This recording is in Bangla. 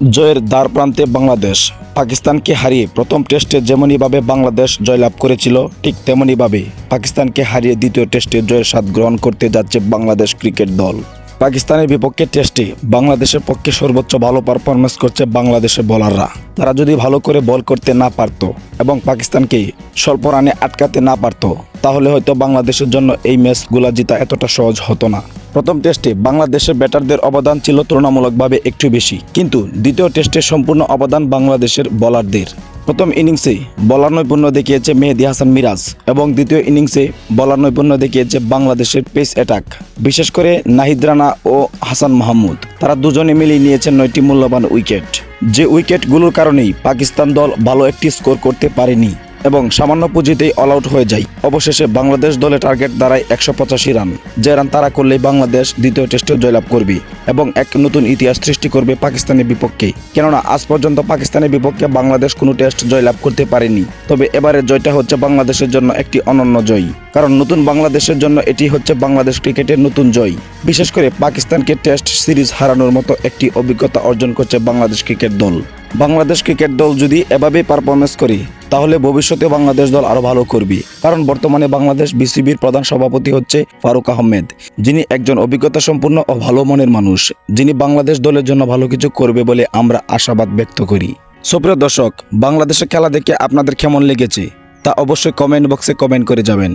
জয়ের দ্বার প্রান্তে বাংলাদেশ। পাকিস্তানকে হারিয়ে প্রথম টেস্টে যেমনইভাবে বাংলাদেশ জয়লাভ করেছিল, ঠিক তেমনইভাবে পাকিস্তানকে হারিয়ে দ্বিতীয় টেস্টে জয়ের স্বাদ গ্রহণ করতে যাচ্ছে বাংলাদেশ ক্রিকেট দল। পাকিস্তানের বিপক্ষে টেস্টে বাংলাদেশের পক্ষে সর্বোচ্চ ভালো পারফরমেন্স করছে বাংলাদেশের বোলাররা তারা যদি ভালো করে বল করতে না পারতো এবং পাকিস্তানকে স্বল্প রানে আটকাতে না পারতো, তাহলে হয়তো বাংলাদেশের জন্য এই ম্যাচগুলা জিতা এতটা সহজ হতো না। প্রথম টেস্টে বাংলাদেশের ব্যাটারদের অবদান ছিল তুলনামূলকভাবে একটু বেশি, কিন্তু দ্বিতীয় টেস্টে সম্পূর্ণ অবদান বাংলাদেশের বোলারদের। প্রথম ইনিংসে বলার নৈপুণ্য দেখিয়েছে মেহেদি হাসান মিরাজ এবং দ্বিতীয় ইনিংসে বলার নৈপুণ্য দেখিয়েছে বাংলাদেশের পেস অ্যাটাক, বিশেষ করে নাহিদ রানা ও হাসান মাহমুদ। তারা দুজনে মিলিয়ে নিয়েছেন নয়টি মূল্যবান উইকেট। যে উইকেটগুলোর কারণেই পাকিস্তান দল ভালো একটি স্কোর করতে পারেনি। এবং সামান্য পুঁজিতেই অল আউট হয়ে যায়। অবশেষে বাংলাদেশ দলে টার্গেট দাঁড়ায় একশো পঁচাশি রান যে রান তারা করলেই বাংলাদেশ দ্বিতীয় টেস্টে জয়লাভ করবে এবং এক নতুন ইতিহাস সৃষ্টি করবে পাকিস্তানের বিপক্ষে। কেননা, আজ পর্যন্ত পাকিস্তানের বিপক্ষে বাংলাদেশ কোনো টেস্ট জয়লাভ করতে পারেনি। তবে এবারের জয়টা হচ্ছে বাংলাদেশের জন্য একটি অনন্য জয়। কারণ নতুন বাংলাদেশের জন্য এটি হচ্ছে বাংলাদেশ ক্রিকেটের নতুন জয়। বিশেষ করে পাকিস্তানকে টেস্ট সিরিজ হারানোর মতো একটি অভিজ্ঞতা অর্জন করছে বাংলাদেশ ক্রিকেট দল। বাংলাদেশ ক্রিকেট দল যদি এভাবেই পারফরমেন্স করে তাহলে ভবিষ্যতে বাংলাদেশ দল আরও ভালো করবি। কারণ বর্তমানে বাংলাদেশ বিসিবির প্রধান সভাপতি হচ্ছে ফারুক আহমেদ, যিনি একজন অভিজ্ঞতা সম্পূর্ণ ও ভালো মনের মানুষ। যিনি বাংলাদেশ দলের জন্য ভালো কিছু করবে বলে আমরা আশাবাদ ব্যক্ত করি। সুপ্রিয় দর্শক, বাংলাদেশের খেলা দেখে আপনাদের কেমন লেগেছে? তা অবশ্যই কমেন্ট বক্সে কমেন্ট করে যাবেন।